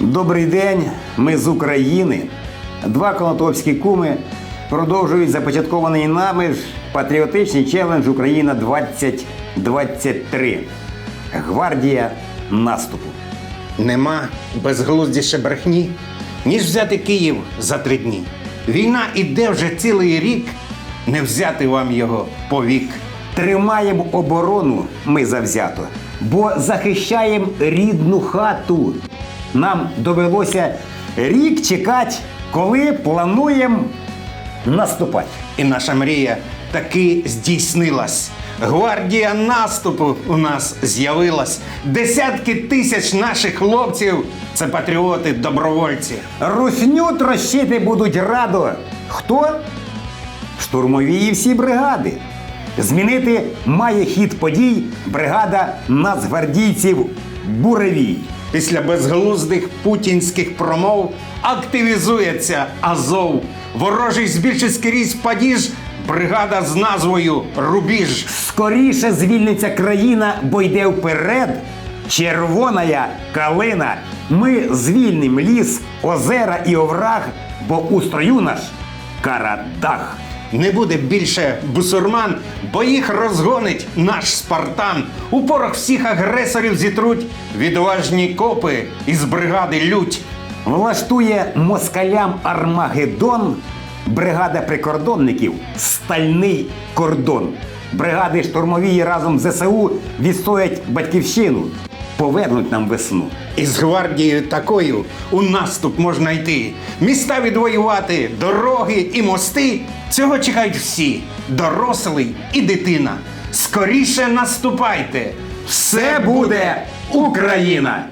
Добрий день, ми з України. Два конотопські куми продовжують започаткований нами ж патріотичний челендж Україна 2023. Гвардія наступу. Нема безглуздіше брехні, ніж взяти Київ за три дні. Війна іде вже цілий рік, не взяти вам його повік. Тримаємо оборону ми завзято, бо захищаємо рідну хату. Нам довелося рік чекати, коли плануємо наступати. І наша мрія таки здійснилась. Гвардія наступу у нас з'явилась. Десятки тисяч наших хлопців це патріоти, добровольці. Русню трощити будуть радо. Хто? Штурмові і всі бригади. Змінити має хід подій бригада нацгвардійців Буревій. Після безглуздих путінських промов активізується Азов. Ворожий збільшить скрізь падіж. Бригада з назвою Рубіж. Скоріше звільниться країна, бо йде вперед. Червоная калина. Ми звільним ліс, озера і овраг, бо у строю наш карадах. Не буде більше бусурман, бо їх розгонить наш спартан. У порох всіх агресорів зітруть відважні копи із бригади лють. Влаштує москалям Армагеддон бригада прикордонників Стальний кордон. Бригади штурмові разом з ЗСУ відстоять батьківщину, повернуть нам весну. Із гвардією такою у наступ можна йти. Міста відвоювати, дороги і мости. Цього чекають всі, дорослий і дитина. Скоріше наступайте! Все буде Україна!